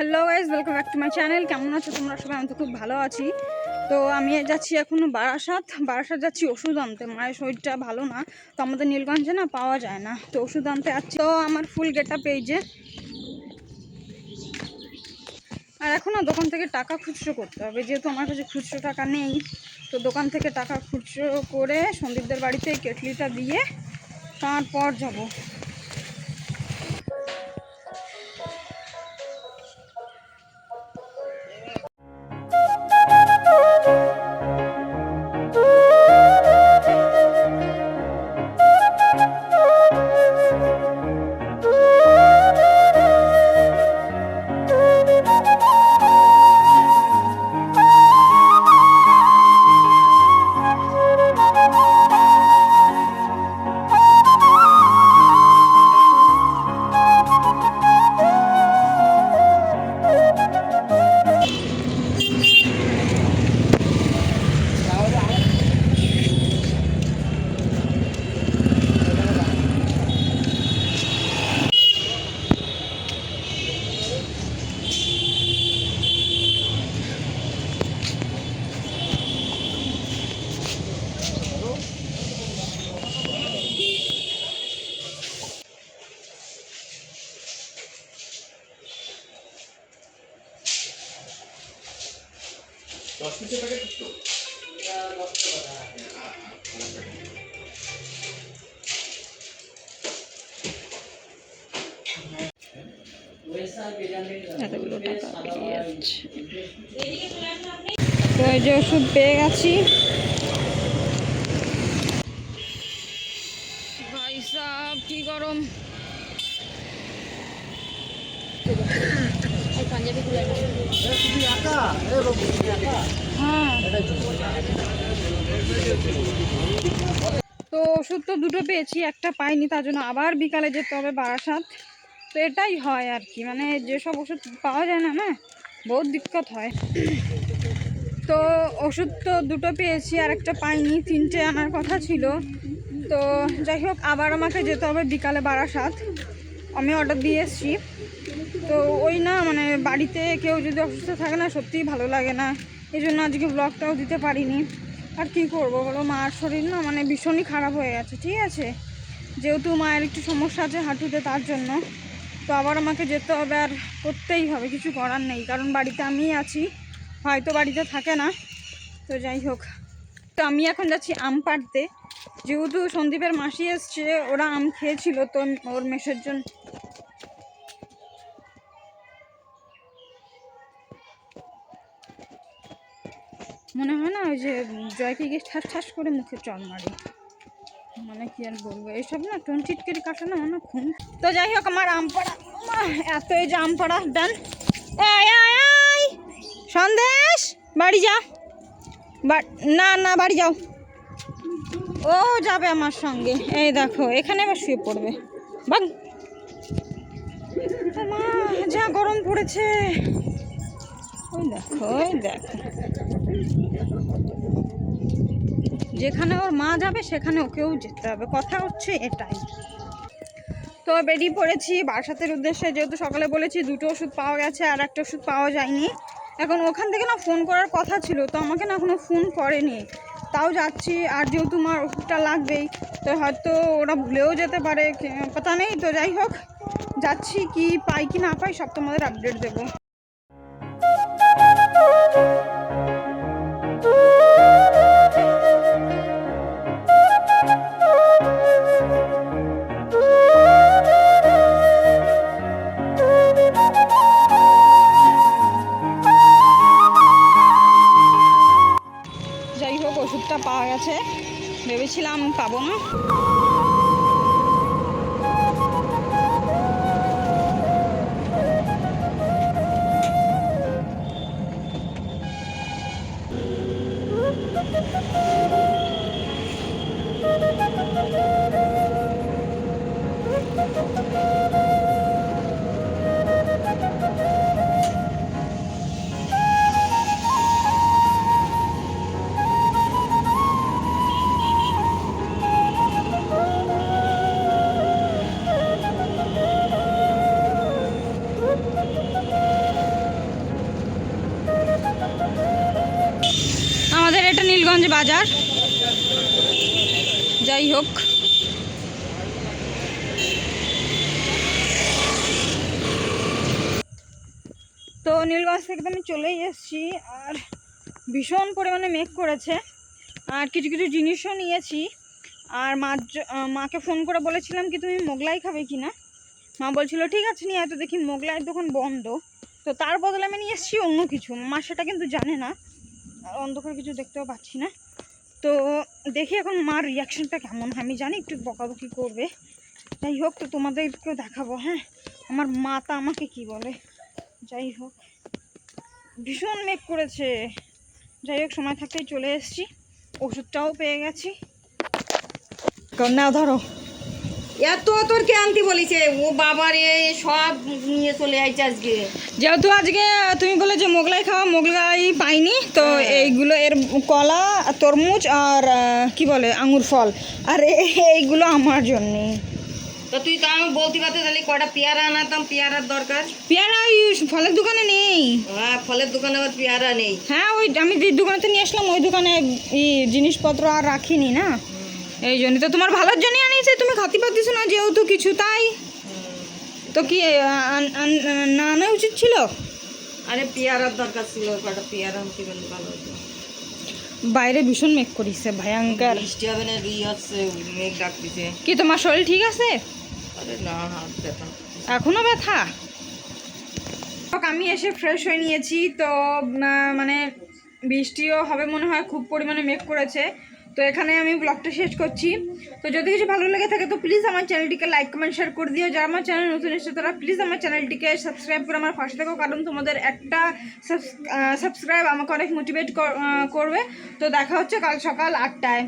Hello guys welcome back to my channel কেমন আছো তোমরা? সবাই, আমি তো খুব ভালো আছি। তো আমি যাচ্ছি এখন বারাসাত। বারাসাত যাচ্ছি ওষুধ আনতে। মায়ের শরীরটা ভালো না। তো আমাদের নীলগঞ্জে না পাওয়া যায় না। তো ওষুধ আনতে যাচ্ছি। তো আমার ফুল গেট যে। আর এখন না দোকান থেকে টাকা খুচরো করতে হবে। যেহেতু আমার কাছে খুচরো টাকা নেই, তো দোকান থেকে টাকা খুচরো করে সন্দীপদের বাড়িতে কেটলিটা দিয়ে তারপর যাব। টাকা বেরিয়ে যাচ্ছে। তো ওষুধ পেয়ে গেছি। ভাই কি গরম? হ্যাঁ তো ওষুধ তো দুটো পেয়েছি, একটা পাইনি, তার জন্য আবার বিকালে যেতে হবে বারাসাত। তো এটাই হয় আর কি মানে যেসব ওষুধ পাওয়া যায় না না, বহুত দিক্কত হয়। তো ওষুধ তো দুটো পেয়েছি, আর একটা পাইনি, তিনটে আনার কথা ছিল। তো যাই হোক, আবার আমাকে যেতে হবে বিকালে বারাসাত। আমি অর্ডার দিয়ে এসেছি। তো ওই না মানে বাড়িতে কেউ যদি অসুস্থ থাকে না, সত্যিই ভালো লাগে না। এই জন্য আজকে ব্লগটাও দিতে পারিনি। আর কি করব বলো, মার শরীর না মানে ভীষণই খারাপ হয়ে গেছে, ঠিক আছে? যেহেতু মায়ের একটু সমস্যা আছে হাঁটুতে, তার জন্য। তো আবার আমাকে যেতে হবে আর করতেই হবে, কিছু করার নেই। কারণ বাড়িতে আমিই আছি, হয়তো বাড়িতে থাকে না। তো যাই হোক। তো আমি এখন যাচ্ছি আম পাড়তে। যেহেতু সন্দীপের মাসি এসছে, ওরা আম খেয়েছিল, তো ওর মেসের জন্য মনে হয় না ওই যে জয়কে গিয়ে ঠাস ঠাস করে মুখে চল মারি। মানে কি আর বলব এইসব না টোন চিটকেরি কাটা না মানে খুন। তো যাই হোক, আমার আম পাড়া এত এই যে আম পাড়া ডান সন্দেশ, বাড়ি যা না না, বাড়ি যাও। ও যাবে আমার সঙ্গে। এই দেখো, এখানে আবার শুয়ে পড়বে। বাং! মা যা গরম পড়েছে। ওই দেখো ওই দেখো। যেখানে ওর মা যাবে সেখানে ওকেও যেতে হবে। কথা হচ্ছে এটাই। তো বেরিয়ে পড়েছি বাসাতের উদ্দেশ্যে। যেহেতু সকালে বলেছি দুটো ওষুধ পাওয়া গেছে, আর একটা ওষুধ পাওয়া যায়নি। এখন ওখান থেকে না ফোন করার কথা ছিল, তো আমাকে না এখনও ফোন করেনি। তাও যাচ্ছি, আর যেহেতু মার ওষুধটা লাগবেই, তো হয়তো ওরা ভুলেও যেতে পারে কথা নেই। তো যাই হোক, যাচ্ছি কি পাই কি না পাই, সব তোমাদের আপডেট দেবো। গেছে ভেবেছিলাম পাবো না। এটা বাজার। যাই হোক। তো নীলগঞ্জ থেকে তো আমি চলেই এসেছি, আর ভীষণ পরিমাণে মেঘ করেছে। আর কিছু কিছু জিনিসও নিয়েছি। আর জ- মাকে ফোন করে বলেছিলাম কি, তুমি মোগলাই খাবে কি না? মা বলছিল, ঠিক আছে, নিয়ে হয়তো দেখি মোগলাইয়ের দোকান বন্ধ। তো তার বদলে আমি নিয়ে এসেছি অন্য কিছু। মা সেটা কিন্তু জানে না। অন্ধকার কিছু দেখতেও পাচ্ছি না। তো দেখি এখন মার রিয়াকশনটা কেমন আমি জানি একটু বকাবকি করবে। যাই হোক, তো তোমাদেরকেও দেখাবো হ্যাঁ? আমার মাতা আমাকে কি বলে? যাই হোক, ভীষণ মেঘ করেছে। যাই হোক, সময় থাকতেই চলে এসেছি। ওষুধটাও পেয়ে গেছি। কারণ না ধরো। এত তোর কে আনতে বলেছে ও বাবার এ সব নিয়ে চলে আইছে আজকে। যেহেতু আজকে তুমি বলে যে মোগলাই খাওয়া মোগলাই পাইনি তো এইগুলো এর কলা তরমুজ আর কি বলে আঙুর ফল। আর এইগুলো আমার জন্যে। তো তুই তো আমি বলতে পারতে তাহলে কটা পেয়ারা আনাতাম পেয়ারার দরকার? পেয়ারা ওই ফলের দোকানে নেই। হ্যাঁ ফলের দোকানে আবার পেয়ারা নেই। হ্যাঁ ওই আমি যে দোকানেতে নিয়ে আসলাম ওই দোকানে জিনিসপত্র আর রাখিনি না। এই জন্য তো তোমার ভালোর জন্যই আনিয়েছে তুমি খাতি পাতিস না যেহেতু কিছু তাই? তো কি না আনা উচিত ছিল? আরে পেয়ারার দরকার ছিল কটা পেয়ারা আনতে পারলে ভালো হতো। বাইরে ভীষণ মেঘ করিছে ভয়ঙ্কর। বৃষ্টি হবে না রুই হচ্ছে মেঘ ডাকতেছে। কি তোমার শরীর ঠিক আছে? আরে না হাত ব্যথা। এখনও ব্যথা? আমি এসে ফ্রেশ হয়ে নিয়েছি তো মানে বৃষ্টিও হবে মনে হয় খুব পরিমাণে মেঘ করেছে। তো এখানে আমি ব্লগটা শেষ করছি। তো যদি কিছু ভালো লেগে থাকে, তো প্লিজ আমার চ্যানেলটিকে লাইক কমেন্ট শেয়ার করে দিও। যারা আমার চ্যানেল নতুন এসেছে, তারা প্লিজ আমার চ্যানেলটিকে সাবস্ক্রাইব করে আমার পাশে থাকো, কারণ তোমাদের একটা সাবস্ক্রাইব আমাকে অনেক মোটিভেট করবে। তো দেখা হচ্ছে কাল সকাল আটটায়।